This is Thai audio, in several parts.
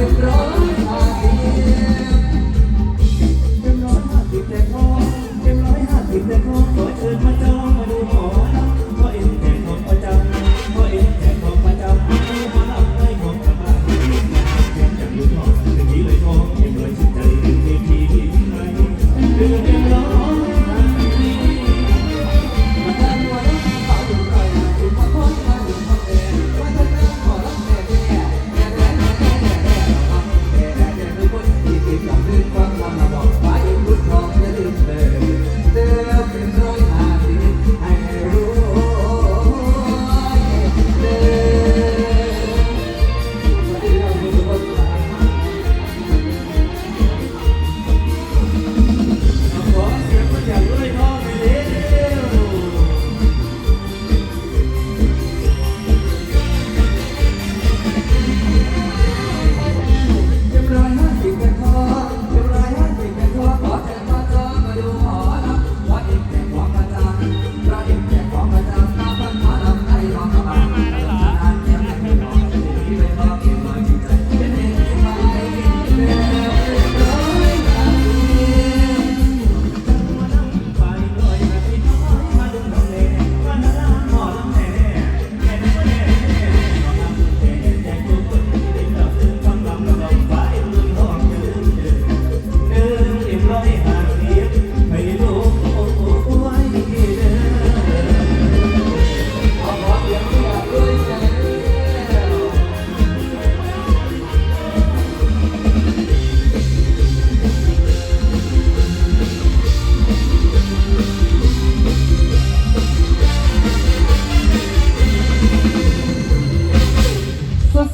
เจ็ดร้อยห้าสิบเจ็ดร้อยห้าสิบเจ็ดร้อย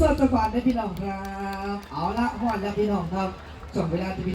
สดจังหวัดนพี่น้องครับ เอาละหันแล้วพี่น้องครับส่งเวลาที่